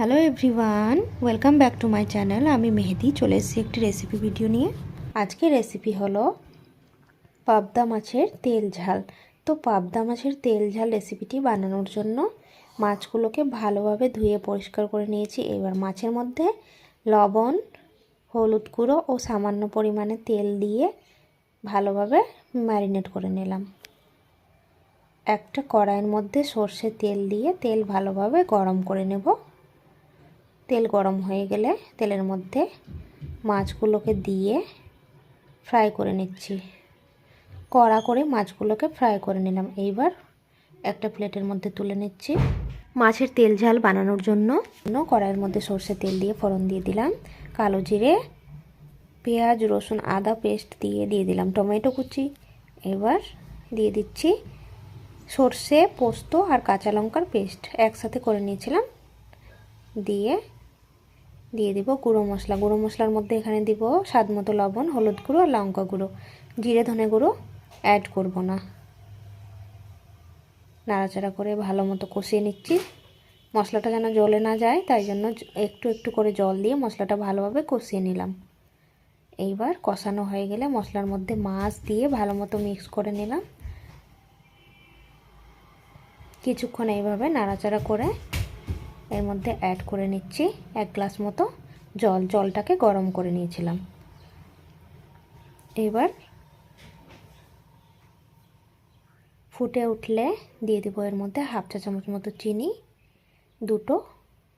Hello everyone welcome back to my channel আমি মেহেদি, চলে এসেছি একটি রেসিপি ভিডিও নিয়ে। আজকের রেসিপি হলো পাবদা মাছের তেল ঝাল। তো পাবদা মাছের তেল ঝাল রেসিপিটি বানানোর জন্য মাছগুলোকে ভালোভাবে ধুয়ে পরিষ্কার করে নিয়েছি। এবার মাছের মধ্যে লবণ, হলুদ গুঁড়ো ও সামান্য পরিমাণে তেল দিয়ে ভালোভাবে ম্যারিনেট করে নিলাম। একটা কড়াইয়ের মধ্যে সর্ষের তেল দিয়ে তেল ভালোভাবে গরম করে নেব। তেল গরম হয়ে গেলে তেলের মধ্যে মাছগুলোকে দিয়ে ফ্রাই করে নিচ্ছি। কড়া করে মাছগুলোকে ফ্রাই করে নিলাম। এইবার একটা প্লেটের মধ্যে তুলে নিচ্ছি। মাছের তেল ঝাল বানানোর জন্য কড়াইয়ের মধ্যে সর্ষে তেল দিয়ে ফোড়ন দিয়ে দিলাম। কালো জিরে, পেঁয়াজ, রসুন, আদা পেস্ট দিয়ে দিয়ে দিলাম। টমেটো কুচি। এবার দিয়ে দিচ্ছি সর্ষে, পোস্ত আর কাঁচা লঙ্কার পেস্ট। একসাথে করে নিয়েছিলাম। দিয়ে দিয়ে দিব গুঁড়ো মশলা। গুঁড়ো মশলার মধ্যে এখানে দিব স্বাদ মতো লবণ, হলুদ গুঁড়ো আর লঙ্কা গুঁড়ো। জিরে, ধনে গুঁড়ো অ্যাড করব না। নাড়াচাড়া করে ভালো মতো কষিয়ে নিচ্ছি। মশলাটা যেন জলে না যায়, তাই জন্য একটু একটু করে জল দিয়ে মশলাটা ভালোভাবে কষিয়ে নিলাম। এইবার কষানো হয়ে গেলে মশলার মধ্যে মাছ দিয়ে ভালো মতো মিক্স করে নিলাম। কিছুক্ষণ এইভাবে নাড়াচাড়া করে এর মধ্যে অ্যাড করে নিচ্ছি এক গ্লাস মতো জল। জলটাকে গরম করে নিয়েছিলাম। এবার ফুটে উঠলে দিয়ে দেবো এর মধ্যে হাফ চা চামচ মতো চিনি, দুটো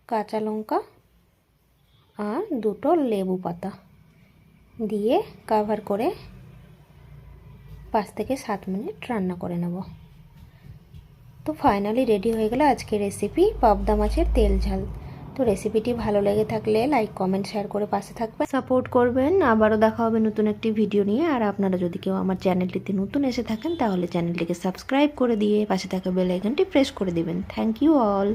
কাঁচা লঙ্কা আর দুটো লেবু পাতা দিয়ে কাভার করে পাঁচ থেকে সাত মিনিট রান্না করে নেব। তো ফাইনালি রেডি হয়ে গেল আজকে রেসিপি পাবদা মাছের তেল ঝাল। তো রেসিপিটি ভালো লেগে থাকলে লাইক কমেন্ট শেয়ার করে পাশে থাকবেন। সাপোর্ট করবেন। আবারও দেখা হবে নতুন একটি ভিডিও নিয়ে। আর আপনারা যদি কেউ আমার চ্যানেলটিতে নতুন এসে থাকেন, তাহলে চ্যানেলটিকে সাবস্ক্রাইব করে দিয়ে পাশে থাকা বেল আইকনটি প্রেস করে দেবেন। Thank you all